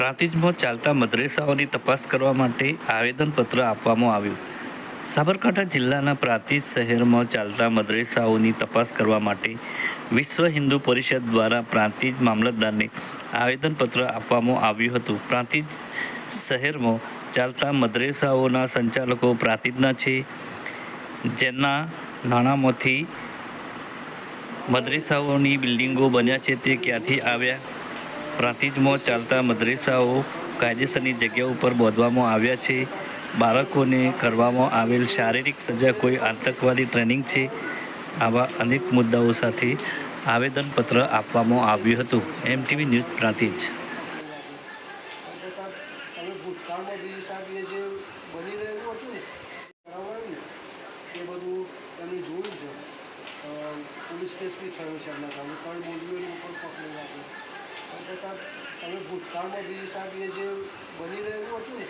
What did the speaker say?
પ્રાંતિજમાં ચાલતા મદ્રેસાઓની તપાસ કરવા માટે આવેદનપત્ર આપવામાં આવ્યું. સાબરકાંઠા જિલ્લાના પ્રાંતિજ શહેરમાં ચાલતા મદ્રેસાઓની તપાસ કરવા માટે વિશ્વ હિન્દુ પરિષદ દ્વારા પ્રાંતિજ મામલતદારને આવેદનપત્ર આપવામાં આવ્યું હતું. પ્રાંતિજ શહેરમાં ચાલતા મદ્રેસાઓના સંચાલકો પ્રાંતિજના છે. જેના નાણાંમાંથી મદ્રેસાઓની બિલ્ડિંગો બન્યા છે તે ક્યાંથી આવ્યા? પ્રાંતિજમાં ચાલતા મદ્રેસાઓ કાયદેસરની જગ્યા ઉપર બોધવામાં આવ્યા છે. બાળકોને કરવામાં આવેલ શારીરિક સજા કોઈ આતંકવાદી ટ્રેનિંગ છે? આવા અનેક મુદ્દાઓ સાથે આવેદનપત્ર આપવામાં આવ્યું હતું. MTV news Prantij police case બી થયો છે એમના સામે. પણ સાહેબ તમે ભૂતકાળમાં બીજી સાહેબ જે બની રહેલું હતું ને